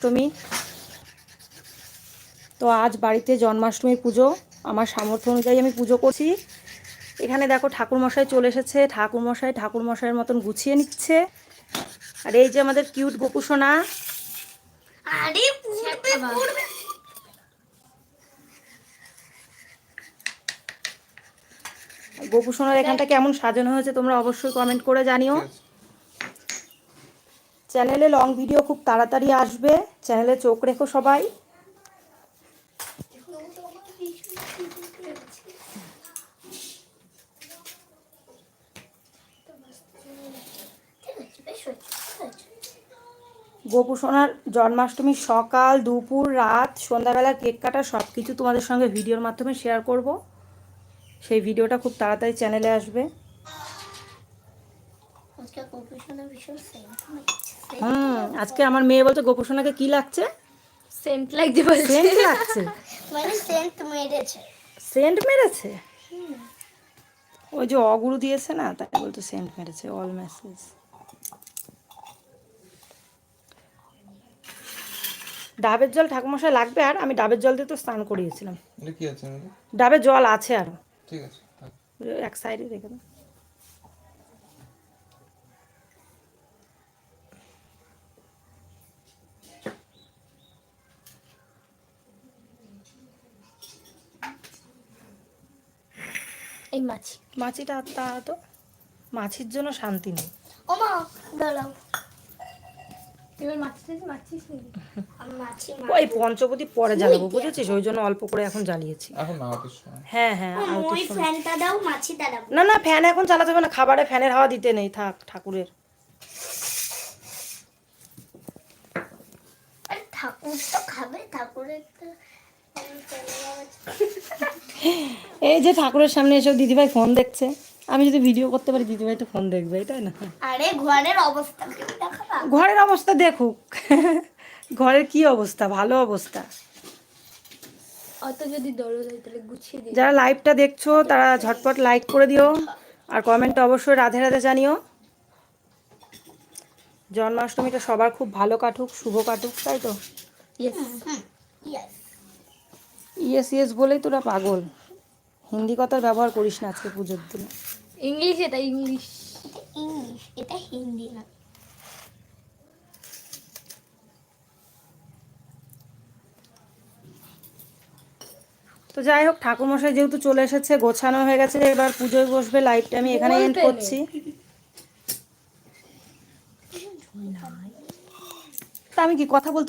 অষ্টমী তো আজ বাড়িতে জন্মাষ্টমী পুজো। আমার সামর্থ্য অনুযায়ী আমি পুজো করছি। এখানে দেখো ঠাকুরমশাই চলে এসেছে। ঠাকুরমশাই ঠাকুরমশাইয়ের মতন গুছিয়ে নিচ্ছে। আর এই যে আমাদের কিউট গোপুসোনা। গোপুসোনার এখানটা কেমন সাজানো হয়েছে তোমরা অবশ্যই কমেন্ট করে জানিও। চ্যানেলে লং ভিডিও খুব তাড়াতাড়ি আসবে। চ্যানেলে চোখ রেখো সবাই। গোপুসোনার জন্মাষ্টমীর সকাল, দুপুর, রাত, সন্ধ্যাবেলা, কেক কাটা সব কিছু তোমাদের সঙ্গে ভিডিওর মাধ্যমে শেয়ার করব। সেই ভিডিওটা খুব তাড়াতাড়ি চ্যানেলে আসবে। হুম আজকে আমার মেয়ে বলছে গোপুসোনাকে কি লাগছে? সেন্ট লাগছে বলছে। সেন্ট লাগছে? মানে সেন্ট মেরেছে। সেন্ট মেরেছে? ওই যে অগুরু দিয়েছে না তাই বলতো সেন্ট মেরেছে অল মেসেজ ডাবের জল ঠাকুমশাই লাগবে আর আমি ডাবের জল দিয়ে তো স্নান করিয়েছিলাম। ডাবের জল আছে আরও। ঠিক আছে এক সাইডে রেখে দাও। এই মাছি। মাছিটা তা তো মাছির জন্য শান্তি নেই। ও মা দাঁড়াও। এবার মাছি মাছিস আমি মাছি ওই পঞ্চবতী পরে জ্বালাবো বুঝেছিস? ওই জন্য অল্প করে এখন জ্বালিয়েছি। হ্যাঁ হ্যাঁ না না ফ্যান এখন চালাতে হবে না খাবারে ফ্যানের হাওয়া দিতে নেই থাক ঠাকুরের। আরে ঠাকুর তো খাবে ঠাকুরের। এই যে ঠাকুরের সামনে এসে দিদিভাই ফোন দেখছে। আমি যদি ভিডিও করতে পারি দিদিভাই তো ফোন দেখবে তাই না? আরে ঘরের অবস্থা কি দেখো না ঘরের অবস্থা দেখুক। ঘরের কি অবস্থা? ভালো অবস্থা। অত যদি তাহলে গুছিয়ে দিই যারা লাইভটা দেখছ তারা ঝটপট লাইক করে দিও। আর কমেন্টে অবশ্যই রাধে রাধে জানিও। জন্মাষ্টমীটা সবার খুব ভালো কাটুক শুভ কাটুক তাই তো? ইয়েস ইয়েস ইয়েস ইয়েস বলেই তোরা পাগল। হিন্দি কথার ব্যবহার করিস না আজকে পুজোর দিনে। ইংলিশ এটা ইংলিশ। এটা ইংলিশ এটা হিন্দি না। তো যাই হোক ঠাকুরমশাই যেহেতু চলে এসেছে গোছানো হয়ে গেছে এবার পুজোয় বসবে লাইভটা আমি এখানে এন্ড করছি। তা আমি কি কথা বলছি?